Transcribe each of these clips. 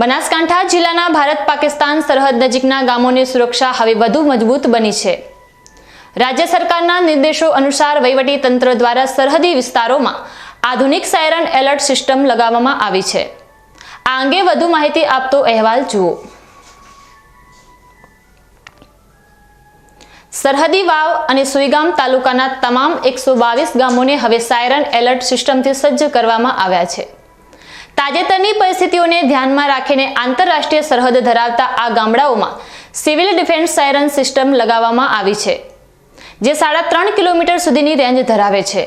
બનાસકાંઠા જિલ્લાના ભારત પાકિસ્તાન સરહદ નજીકના ગામોની સુરક્ષા હવે વધુ મજબૂત બની છે. રાજ્ય સરકારના નિર્દેશો અનુસાર વહીવટી તંત્ર દ્વારા સરહદી વિસ્તારોમાં આધુનિક સાયરન એલર્ટ સિસ્ટમ લગાવવામાં આવી છે. આ અંગે વધુ માહિતી આપતો અહેવાલ જુઓ. સરહદી વાવ અને સુઈગામ તાલુકાના તમામ એકસો બાવીસ ગામોને હવે સાયરન એલર્ટ સિસ્ટમથી સજ્જ કરવામાં આવ્યા છે. તાજેતરની પરિસ્થિતિઓને ધ્યાનમાં રાખીને આંતરરાષ્ટ્રીય સરહદ ધરાવતા આ ગામડાઓમાં સિવિલ ડિફેન્સ સાયરન સિસ્ટમ લગાવવામાં આવી છે, જે સાડા ત્રણ કિલોમીટર સુધીની રેન્જ ધરાવે છે.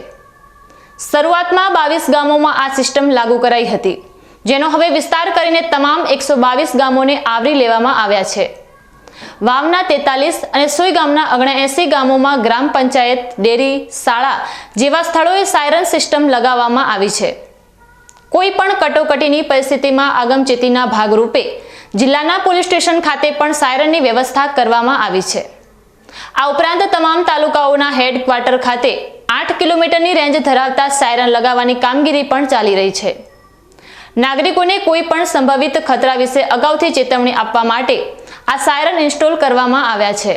શરૂઆતમાં બાવીસ ગામોમાં આ સિસ્ટમ લાગુ કરાઈ હતી, જેનો હવે વિસ્તાર કરીને તમામ એકસો બાવીસ ગામોને આવરી લેવામાં આવ્યા છે. વાવના તેતાલીસ અને સુઈ ગામના ઓગણએંસી ગામોમાં ગ્રામ પંચાયત, ડેરી, શાળા જેવા સ્થળોએ સાયરન સિસ્ટમ લગાવવામાં આવી છે. કોઈ પણ કટોકટીની પરિસ્થિતિમાં આગમચેતીના ભાગરૂપે જિલ્લાના પોલીસ સ્ટેશન ખાતે પણ સાયરનની વ્યવસ્થા કરવામાં આવી છે. આ ઉપરાંત તમામ તાલુકાઓના હેડક્વાર્ટર ખાતે આઠ કિલોમીટરની રેન્જ ધરાવતા સાયરન લગાવવાની કામગીરી પણ ચાલી રહી છે. નાગરિકોને કોઈ પણ સંભવિત ખતરા વિશે અગાઉથી ચેતવણી આપવા માટે આ સાયરન ઇન્સ્ટોલ કરવામાં આવ્યા છે.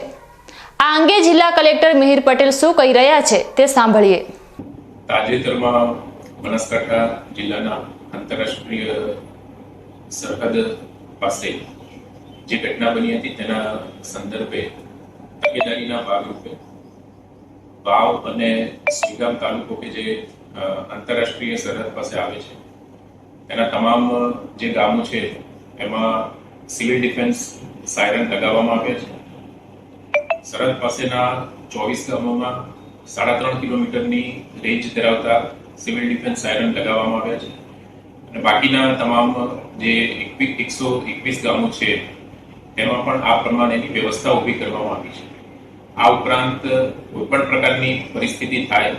આ અંગે જિલ્લા કલેક્ટર મિહિર પટેલ શું કહી રહ્યા છે તે સાંભળીએ. તાજેતરમાં બનાસકાંઠા જિલ્લાના આંતરરાષ્ટ્રીય સરહદ પાસે જે ઘટના બની હતી તેના સંદર્ભે તકેદારીના ભાગરૂપે વાવ અને શ્રીગામ તાલુકો કે જે આંતરરાષ્ટ્રીય સરહદ પાસે આવે છે, તેના તમામ જે ગામો છે એમાં સિવિલ ડિફેન્સ સાયરન લગાવવામાં આવ્યા છે. સરહદ પાસેના ચોવીસ ગામોમાં સાડા ત્રણ કિલોમીટરની રેન્જ ધરાવતા સિવિલ ડિફેન્સ સાયરન લગાવવામાં આવ્યા છે. અને બાકીના તમામ જે એકસો એકવીસ ગામો છે, તેમાં પણ આ પ્રમાણેની વ્યવસ્થા ઊભી કરવામાં આવી છે. આ ઉપરાંત કોઈ પણ પ્રકારની પરિસ્થિતિ થાય,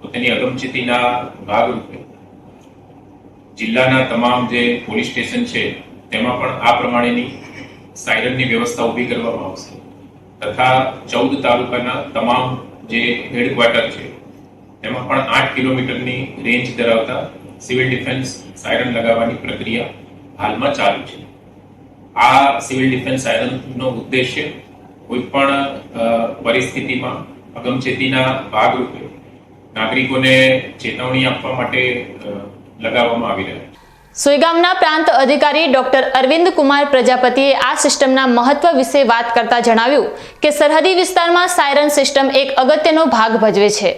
તો તેની અગમચેતીના ભાગરૂપે જિલ્લાના તમામ જે પોલીસ સ્ટેશન છે, તેમાં પણ આ પ્રમાણેની સાયરનની વ્યવસ્થા ઊભી કરવામાં આવશે. તથા ચૌદ તાલુકાના તમામ જે હેડક્વાર્ટર છે તેમાં પણ આઠ કિલોમીટરની રેન્જ ધરાવતા સિવિલ ડિફેન્સ સાયરન લગાવવાની પ્રક્રિયા હાલમાં ચાલુ છે. આ સિવિલ ડિફેન્સ સાયરનનો ઉદ્દેશ્ય કોઈ પણ પરિસ્થિતિમાં અગમચેતીના ભાગરૂપે નાગરિકોને ચેતવણી આપવા માટે લગાવવામાં આવી રહ્યા છે. સુઈગામના પ્રાંત અધિકારી ડોક્ટર અરવિંદ કુમાર પ્રજાપતિએ આ સિસ્ટમના મહત્વ વિશે વાત કરતા જણાવ્યું કે સરહદી વિસ્તારમાં સાયરન સિસ્ટમ એક અગત્યનો ભાગ ભજવે છે.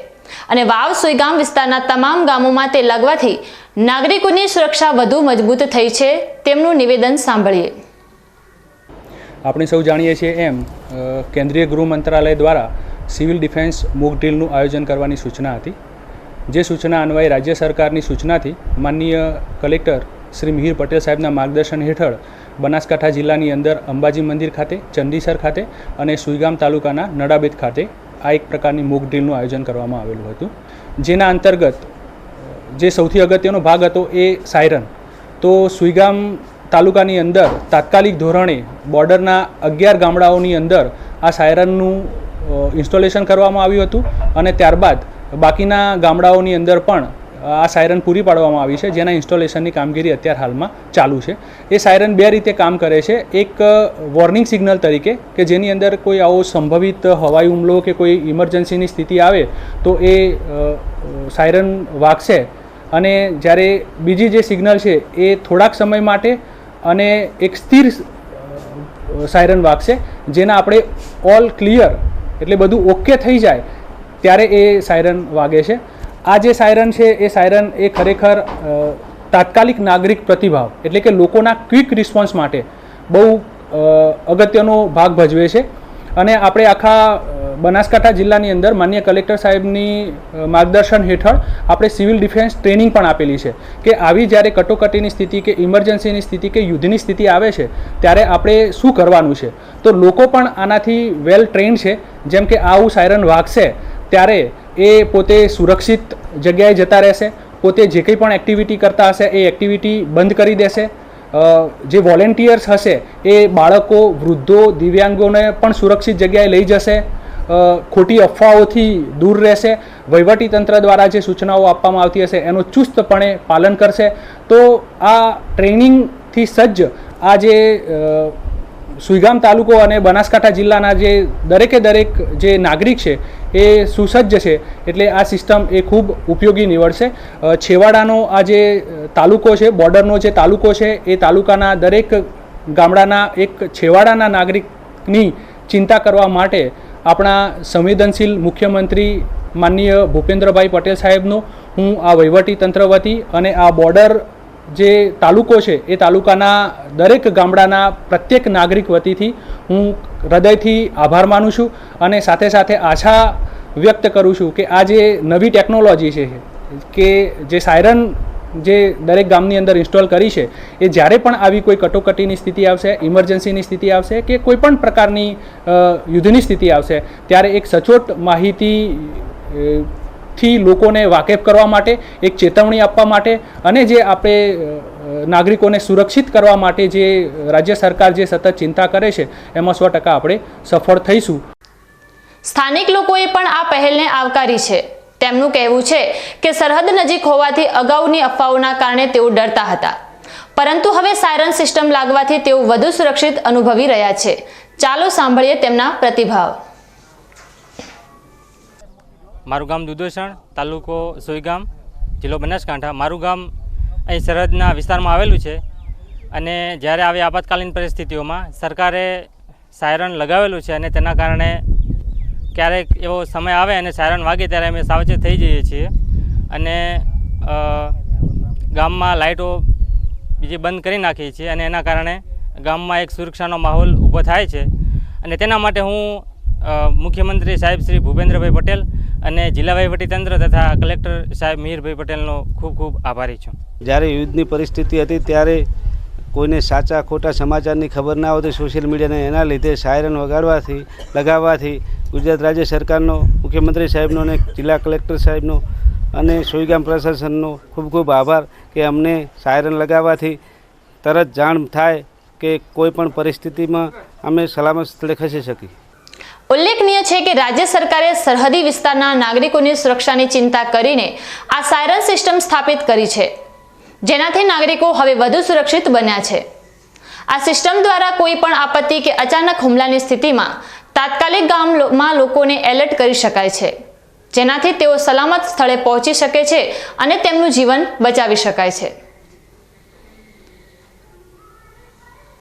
અને વાવ સુઈગામ વિસ્તારના તમામ ગામોમાં તે લાગવાથી નાગરિકોની સુરક્ષા વધુ મજબૂત થઈ છે તેમનું નિવેદન સાંભળીએ. આપણે સૌ જાણીએ છીએ એમ કેન્દ્રીય ગૃહ મંત્રાલય દ્વારા સિવિલ ડિફેન્સ મૂક ડ્રીલનું આયોજન કરવાની સૂચના હતી. જે સૂચના અન્વયે રાજ્ય સરકારની સૂચનાથી માનનીય કલેક્ટર શ્રી મિહિર પટેલ સાહેબના માર્ગદર્શન હેઠળ બનાસકાંઠા જિલ્લાની અંદર અંબાજી મંદિર ખાતે ચંદીસર ખાતે અને સુઈગામ તાલુકાના નડાબેદ ખાતે આ એક પ્રકારની મોક ડ્રીલનું આયોજન કરવામાં આવેલું હતું, જેના અંતર્ગત, જે સૌથી અગત્યનો ભાગ હતો એ સાયરન. તો સુઈગામ તાલુકાની અંદર તાત્કાલિક ધોરણે બોર્ડરના અગિયાર ગામડાઓની અંદર આ સાયરનનું ઇન્સ્ટોલેશન કરવામાં આવ્યું હતું અને ત્યારબાદ બાકીના ગામડાઓની અંદર પણ આ સાયરન પૂરી પાડવામાં આવી છે, જેના ઇન્સ્ટોલેશનની કામગીરી અત્યાર હાલમાં ચાલુ છે. એ સાયરન બે રીતે કામ કરે છે. એક વોર્નિંગ સિગ્નલ તરીકે, કે જેની અંદર કોઈ આવો સંભવિત હવાઈ હુમલો કે કોઈ ઇમરજન્સીની સ્થિતિ આવે, તો એ સાયરન વાગશે. અને જ્યારે બીજી જે સિગ્નલ છે, એ થોડાક સમય માટે અને એક સ્થિર સાયરન વાગશે, જેના આપણે ઓલ ક્લિયર એટલે બધું ઓકે થઈ જાય, ત્યારે એ સાયરન વાગે છે. આ જે સાયરન છે, એ સાયરન એ ખરેખર તાત્કાલિક નાગરિક પ્રતિભાવ, એટલે કે લોકોના ક્વિક રિસ્પોન્સ માટે બહુ અગત્યનો ભાગ ભજવે છે. અને આપણે આખા બનાસકાંઠા જિલ્લાની અંદર માન્ય કલેક્ટર સાહેબની માર્ગદર્શન હેઠળ આપણે સિવિલ ડિફેન્સ ટ્રેનિંગ પણ આપેલી છે કે આવી જ્યારે કટોકટીની સ્થિતિ કે ઇમરજન્સીની સ્થિતિ કે યુદ્ધની સ્થિતિ આવે છે, ત્યારે આપણે શું કરવાનું છે? તો લોકો પણ આનાથી વેલ ટ્રેન્ડ છે, જેમ કે આવું સાયરન વાગશે ત્યારે એ પોતે સુરક્ષિત જગ્યાએ જતા રહેશે, પોતે જે કંઈ પણ એક્ટિવિટી કરતા હશે એ એક્ટિવિટી બંધ કરી દેશે. જે વોલેન્ટિયર્સ હશે એ બાળકો, વૃદ્ધો, દિવ્યાંગોને પણ સુરક્ષિત જગ્યાએ લઈ જશે. ખોટી અફવાઓથી દૂર રહેશે. વહીવટી તંત્ર દ્વારા જે સૂચનાઓ આપવામાં આવતી હશે એનું ચુસ્તપણે પાલન કરશે. તો આ ટ્રેનિંગથી સજ્જ આ જે સુઈગામ તાલુકો અને બનાસકાંઠા જિલ્લાના જે દરેકે દરેક જે નાગરિક છે, એ સુસજ્જ છે. એટલે આ સિસ્ટમ એ ખૂબ ઉપયોગી નીવડશે. છેવાડાનો આ જે તાલુકો છે, બોર્ડરનો જે તાલુકો છે, એ તાલુકાના દરેક ગામડાના એક છેવાડાના નાગરિકની ચિંતા કરવા માટે આપણા સંવેદનશીલ મુખ્યમંત્રી માનનીય ભૂપેન્દ્રભાઈ પટેલ સાહેબનો હું આ વહીવટી તંત્ર વતી અને આ બોર્ડર જે તાલુકો છે, એ તાલુકાના દરેક ગામડાના પ્રત્યેક નાગરિક વતીથી હું હૃદયથી આભાર માનું છું અને સાથે સાથે આશા વ્યક્ત કરું છું કે આ જે નવી ટેકનોલોજી છે, કે જે સાયરન જે દરેક ગામની અંદર ઇન્સ્ટોલ કરી છે, એ જ્યારે પણ આવી કોઈ કટોકટીની સ્થિતિ આવશે, ઇમરજન્સીની સ્થિતિ આવશે કે કોઈ પણ પ્રકારની યુદ્ધની સ્થિતિ આવશે, ત્યારે એક સચોટ માહિતી થી લોકોને વાકેફ કરવા માટે, એક ચેતવણી આપવા માટે અને જે આપણે નાગરિકોને સુરક્ષિત કરવા માટે જે રાજ્ય સરકાર જે સતત ચિંતા કરે છે, એમાં સો ટકા આપણે સફળ થઈશું. સ્થાનિક લોકોએ પણ આ પહેલને આવકારી છે. તેમનું કહેવું છે કે સરહદ નજીક હોવાથી અગાઉની અફવાઓના કારણે તેઓ ડરતા હતા. પરંતુ હવે સાયરન સિસ્ટમ લાગવાથી તેઓ વધુ સુરક્ષિત અનુભવી રહ્યા છે. ચાલો સાંભળીએ તેમના પ્રતિભાવ. મારું ગામ દુધોસણ, તાલુકો સોઈગામ જિલ્લો બનાસકાંઠા. મારું ગામ અહીં સરહદના વિસ્તારમાં આવેલું છે અને જ્યારે આવી આપાતકાલીન પરિસ્થિતિઓમાં સરકારે સાયરન લગાવેલું છે અને તેના કારણે ક્યારેક એવો સમય આવે અને સાયરન વાગે ત્યારે અમે સાવચેત થઈ જઈએ છીએ. અને ગામમાં લાઇટો બીજી બંધ કરી નાખીએ છીએ અને એના કારણે ગામમાં એક સુરક્ષાનો માહોલ ઊભો થાય છે. અને તેના માટે હું મુખ્યમંત્રી સાહેબ શ્રી ભૂપેન્દ્રભાઈ પટેલ અને જિલ્લા વહીવટીતંત્ર તથા કલેક્ટર સાહેબ મિહિરભાઈ પટેલનો ખૂબ ખૂબ આભારી છું. જ્યારે યુદ્ધની પરિસ્થિતિ હતી ત્યારે કોઈને સાચા ખોટા સમાચારની ખબર ના હોતી સોશિયલ મીડિયાને એના લીધે સાયરન વગાડવાથી, લગાવવાથી ગુજરાત રાજ્ય સરકારનો, મુખ્યમંત્રી સાહેબનો અને જિલ્લા કલેક્ટર સાહેબનો અને સોઈગામ પ્રશાસનનો ખૂબ ખૂબ આભાર કે અમને સાયરન લગાવવાથી તરત જાણ થાય કે કોઈ પણ પરિસ્થિતિમાં અમે સલામત સ્થળે ખસી શકીએ. ઉલ્લેખનીય છે કે રાજ્ય સરકારે સરહદી વિસ્તારના નાગરિકોની સુરક્ષાની ચિંતા કરીને આ સાયરન સિસ્ટમ સ્થાપિત કરી છે. જેનાથી નાગરિકો હવે વધુ સુરક્ષિત બન્યા છે. આ સિસ્ટમ દ્વારા કોઈ પણ આપત્તિ કે અચાનક હુમલાની સ્થિતિમાં તાત્કાલિક ગામમાં લોકોને એલર્ટ કરી શકાય છે. જેનાથી તેઓ સલામત સ્થળે પહોંચી શકે છે અને તેમનું જીવન બચાવી શકાય છે.